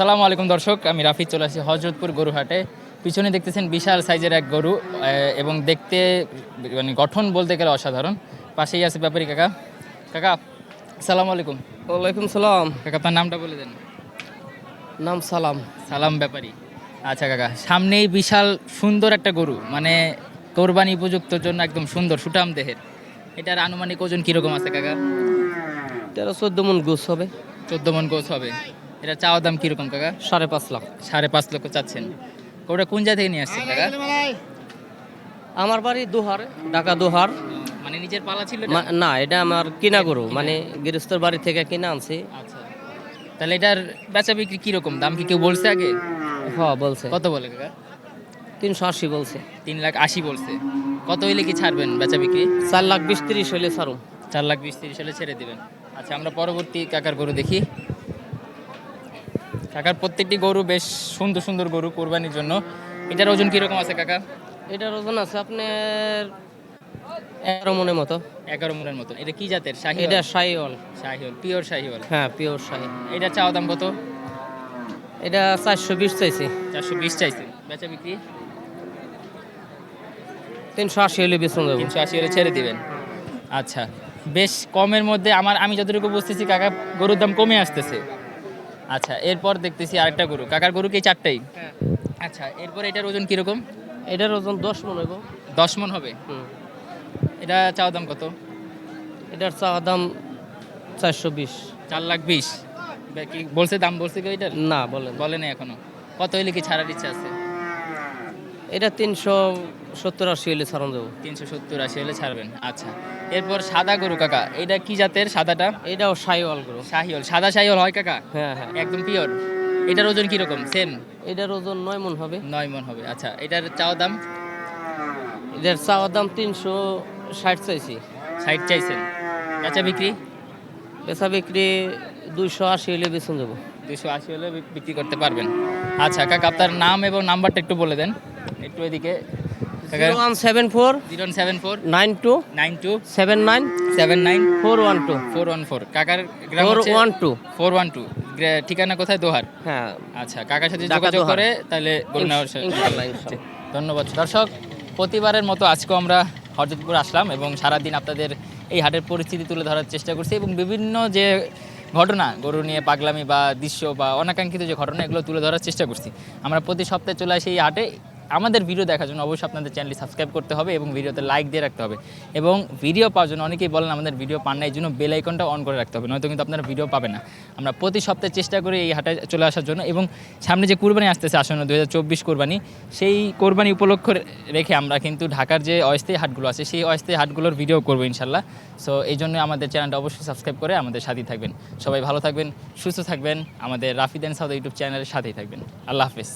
আসসালামু আলাইকুম দর্শক আমি রাফি চলে আসি হজরতপুর গরুহাটে। পিছনে দেখতেছেন বিশাল সাইজের এক গরু এবং দেখতে মানে গঠন বলতে গেলে অসাধারণ। পাশেই আছে ব্যাপারী কাকা। কাকা আসসালামু আলাইকুম। ওয়ালাইকুম সালাম। কাকা আপনার নামটা বলে দেন। নাম সালাম। সালাম ব্যাপারী। আচ্ছা কাকা সামনেই বিশাল সুন্দর একটা গরু মানে কোরবানি উপযুক্তর জন্য একদম সুন্দর সুটাম দেহের। এটার আনুমানিক ওজন কীরকম আছে কাকা? তেরো চোদ্দ মন গোস হবে। চোদ্দ মন গোছ হবে। এটা চাওয়া দাম কীরকম কাকা? সাড়ে পাঁচ লাখ। সাড়ে পাঁচ লক্ষ চাচ্ছেন। ওটা কোন জায়গা থেকে নিয়ে আসছেন কাকা? আমার বাড়ি দুহার ঢাকা দুহার। মানে নিজের পালা ছিল? না এটা আমার কিনা গরু মানে গৃহস্থর বাড়ি থেকে কিনে আনছি। আচ্ছা। তাহলে এটার বেচা বিক্রি কীরকম? দাম কি কেউ বলছে আগে? হ্যাঁ বলছে। কত বলে কাকা? তিনশো আশি বলছে। তিন লাখ আশি বলছে। কত হইলে কি ছাড়বেন বেচা বিক্রি? চার লাখ বিশ তিরিশ হইলে ছাড়ুন। চার লাখ বিশ তিরিশ হলে ছেড়ে দিবেন। আচ্ছা আমরা পরবর্তী কাকার গরু দেখি। কাকার প্রত্যেকটি গরু বেশ সুন্দর সুন্দর গরু কোরবানির জন্য। এটার ওজন কীরকম আছে কাকা? এটার ওজন আছে আপনার এগারো মনের মতো। এগারো মনের মতো। এটা কি জাতের? শাহি এটা শাহিওয়াল। শাহিওল পিওর শাহিওল হ্যাঁ পিওর শাহি এটা চাওয়া দাম কত? এটা চারশো বিশ চাইছি। চারশো বিশ চাইছে। বেচা বিক্রি? তিনশো আশি হলে বেতন দেবো তিনশো আশি হলে ছেড়ে দিবেন। আচ্ছা বেশ কমের মধ্যে আমার আমি যতটুকু বুঝতেছি কাকা গরুর দাম কমে আসতেছে। আচ্ছা এরপর দেখতেছি আরেকটা গরু। কাকার গরু কি চারটাই? আচ্ছা এরপর এটার ওজন কীরকম? এটার ওজন দশ মন হবে। দশ মন হবে? এটা চাওয়া দাম কত? এটার চাওয়া দাম চারশো বিশ। চার লাখ বিশ। বলছে দাম বলছে কি এটার না বলে বলে না এখনও। কত হইলে কি ছাড়ার ইচ্ছা আছে? এটা তিনশো সত্তর আশি হলে ছাড়ন দেবো তিনশো সত্তর আশি হলে ছাড়বেন। আচ্ছা। এরপর সাদা গরু কাকা এটা কি জাতের সাদাটা? এটাও শাহিওয়াল গরু। শাহিওয়াল। সাদা শাহিওল হয় কাকা? হ্যাঁ হ্যাঁ। একদম পিওর এটার ওজন কীরকম? সেম এটার ওজন নয় মন হবে। নয় মন হবে। আচ্ছা এটার চাওয়া দাম? এটার চাওয়ার দাম তিনশো ষাট চাইছি। ষাট চাইছেন। বেচা বিক্রি? পেশা বিক্রি দুইশো আশি হলে বেতন দেবো দুশো আশি হলে বিক্রি করতে পারবেন। আচ্ছা কাকা আপনার নাম এবং নাম্বারটা একটু বলে দেন। একটু এদিকে। One seven four zero seven four nine two nine two seven nine seven nine four one two four one four. কাকার four one two four one two. ঠিকানা কোথায়? দোহার। হ্যাঁ। আচ্ছা কাকার সাথে যোগাযোগ করে তাহলে। ধন্যবাদ। দর্শক প্রতিবারের মতো আজকেও আমরা হরজতপুর আসলাম এবং সারাদিন আপনাদের এই হাটের পরিস্থিতি তুলে ধরার চেষ্টা করছি এবং বিভিন্ন যে ঘটনা গরু নিয়ে পাগলামি বা দৃশ্য বা অনাকাঙ্ক্ষিত যে ঘটনা এগুলো তুলে ধরার চেষ্টা করছি। আমরা প্রতি সপ্তাহে চলে আসি এই হাটে। আমাদের ভিডিও দেখার জন্য অবশ্যই আপনাদের চ্যানেলটি সাবস্ক্রাইব করতে হবে এবং ভিডিওতে লাইক দিয়ে রাখতে হবে। এবং ভিডিও পাওয়ার জন্য অনেকেই বলেন আমাদের ভিডিও পান না, এই জন্য বেল আইকনটা অন করে রাখতে হবে, নয়তো কিন্তু আপনারা ভিডিও পাবেন না। আমরা প্রতি সপ্তাহে চেষ্টা করি এই হাটে চলে আসার জন্য এবং সামনে যে কোরবানি আসতেছে আসন্ন দু হাজার চব্বিশ কোরবানি, সেই কোরবানি উপলক্ষ রেখে আমরা কিন্তু ঢাকার যে অস্থায়ী হাটগুলো আছে, সেই অস্থায়ী হাটগুলোর ভিডিও করব ইনশাল্লাহ। সো এই জন্য আমাদের চ্যানেলটা অবশ্যই সাবস্ক্রাইব করে আমাদের সাথেই থাকবেন। সবাই ভালো থাকবেন, সুস্থ থাকবেন। আমাদের রাফিদ অ্যান্ড সাউদ ইউটিউব চ্যানেলের সাথেই থাকবেন। আল্লাহ হাফেজ।